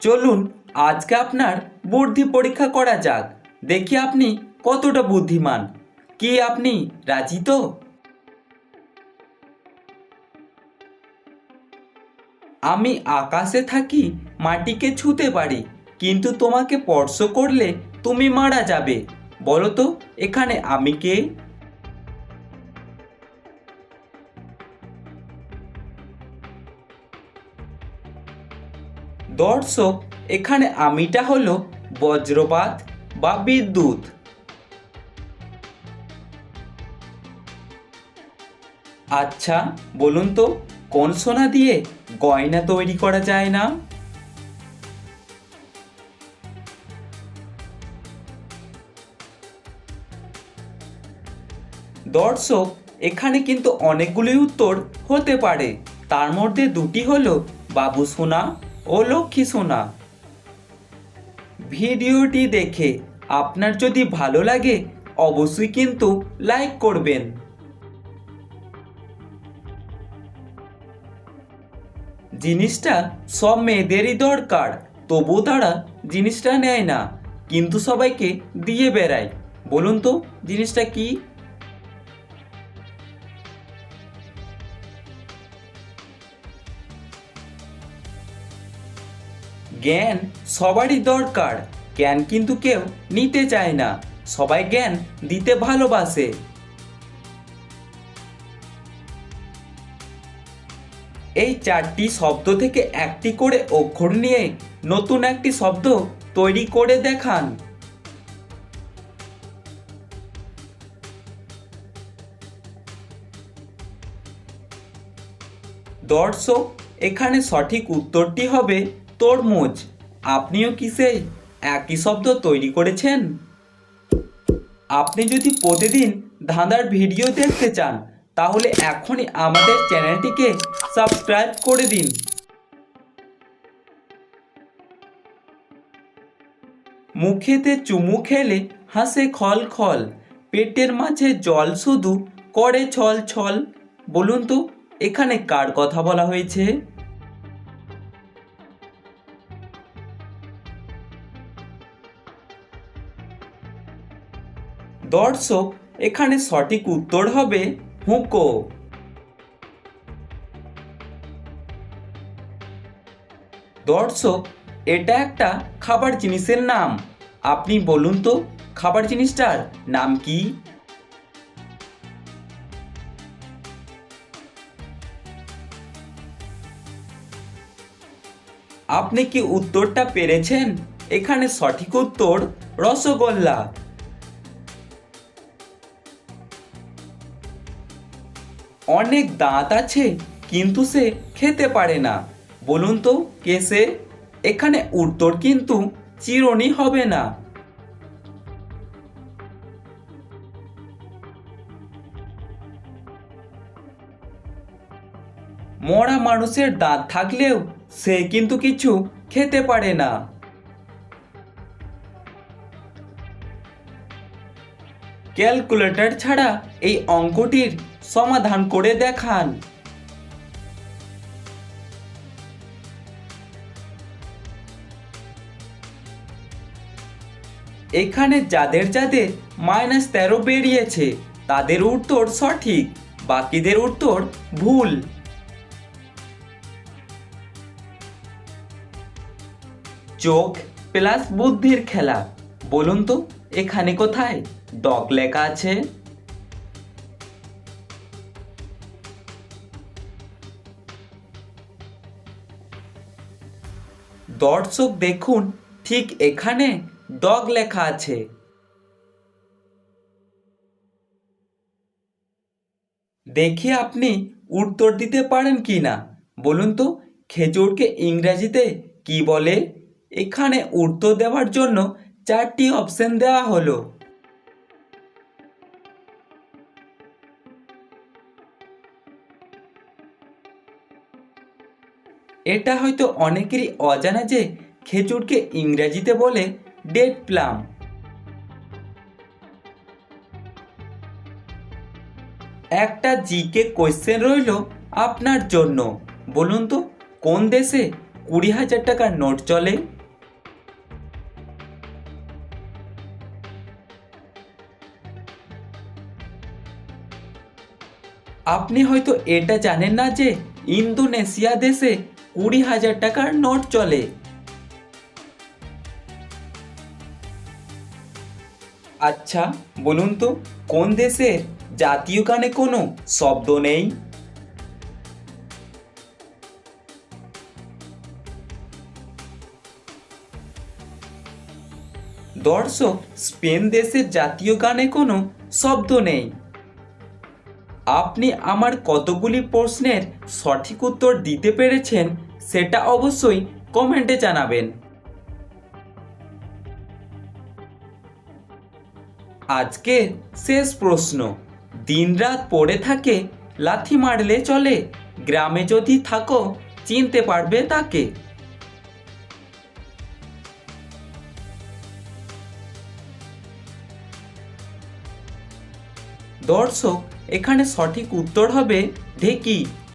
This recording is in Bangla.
চলুন আজকে আপনার বুদ্ধি পরীক্ষা করা যাক। দেখি আপনি কতটা বুদ্ধিমান। কি আপনি রাজি তো? আমি আকাশে থাকি, মাটিকে ছুঁতে পারি, কিন্তু তোমাকে স্পর্শ করলে তুমি মারা যাবে। বলো তো, এখানে আমি কে? দর্শক, এখানে আমিটা হলো বজ্রপাত বা বিদ্যুৎ। আচ্ছা বলুন তো, কোন সোনা দিয়ে গয়না তৈরি করা যায় না? দর্শক, এখানে কিন্তু অনেকগুলি উত্তর হতে পারে। তার মধ্যে দুটি হলো বাবু সোনা ও লক্ষ্মী সোনা। ভিডিওটি দেখে আপনার যদি ভালো লাগে, অবশ্যই কিন্তু লাইক করবেন। জিনিসটা সব মেয়েদেরই দরকার তবু তারা জিনিসটা নেয় না, কিন্তু সবাইকে দিয়ে বেড়ায়। বলুন তো, জিনিসটা কি? জ্ঞান সবারই দরকার। জ্ঞান কিন্তু কেউ নিতে চায় না। সবাই জ্ঞান দিতে ভালোবাসে। এই চারটি শব্দ থেকে একটি করে অক্ষর নিয়ে নতুন একটি শব্দ তৈরি করে দেখান। দর্শক, এখানে সঠিক উত্তরটি হবে তরমুজ আপনিও কি সেই একই শব্দ তৈরি করেছেন? আপনি যদি প্রতিদিন ধাঁধার ভিডিও দেখতে চান, তাহলে এখনই আমাদের চ্যানেলটিকে সাবস্ক্রাইব করে দিন। মুখেতে চুমু খেলে হাসে খল খল, পেটের মাঝে জল শুধু করে ছল ছল। বলুন তো, এখানে কার কথা বলা হয়েছে? দর্শক, এখানে সঠিক উত্তর হবে হুঁকো। দর্শক, এটা একটা খাবার জিনিসের নাম। আপনি বলুন তো, খাবার জিনিসটার নাম কি? আপনি কি উত্তরটা পেরেছেন? এখানে সঠিক উত্তর রসগোল্লা। অনেক দাঁত আছে, কিন্তু সে খেতে পারে না। বলুন তো কে সে? এখানে উত্তর কিন্তু চিরনি হবে না। মরা মানুষের দাঁত থাকলেও সে কিন্তু কিছু খেতে পারে না। ক্যালকুলেটর ছাড়া এই অঙ্কটির সমাধান করে দেখান। এখানে যাদের যাদের মাইনাস তেরো বেরিয়েছে, তাদের উত্তর সঠিক, বাকিদের উত্তর ভুল। চোখ প্লাস বুদ্ধির খেলা, বলুন তো, এখানে কোথায়? ডগ লেখা আছে। দর্শক দেখুন, ঠিক এখানে ডগ লেখা আছে। দেখে আপনি উত্তর দিতে পারেন কি না। বলুন তো, খেজুরকে ইংরাজিতে কি বলে? এখানে উত্তর দেওয়ার জন্য চারটি অপশন দেওয়া হলো। এটা হয়তো অনেকেরই অজানা যে খেজুরকে ইংরেজিতে বলে ডেট প্লাম। একটা জিকে কোয়েশ্চেন রইল আপনার জন্য। বলুন তো, কোন দেশে কুড়ি হাজার টাকার নোট চলে? আপনি হয়তো এটা জানেন না যে ইন্দোনেশিয়া দেশে কুড়ি হাজার টাকার নোট চলে। আচ্ছা বলুন তো, কোন দেশে জাতীয় গানে কোনো শব্দ নেই? দর্শক, স্পেন দেশের জাতীয় গানে কোনো শব্দ নেই। আপনি আমার কতগুলি প্রশ্নের সঠিক উত্তর দিতে পেরেছেন সেটা অবশ্যই কমেন্টে জানাবেন। আজকের শেষ প্রশ্ন, দিনরাত পড়ে থাকে, লাথি মারলে চলে, গ্রামে যদি থাকো, চিনতে পারবে তাকে। দর্শক, এখানে সঠিক উত্তর হবে ঢেকি।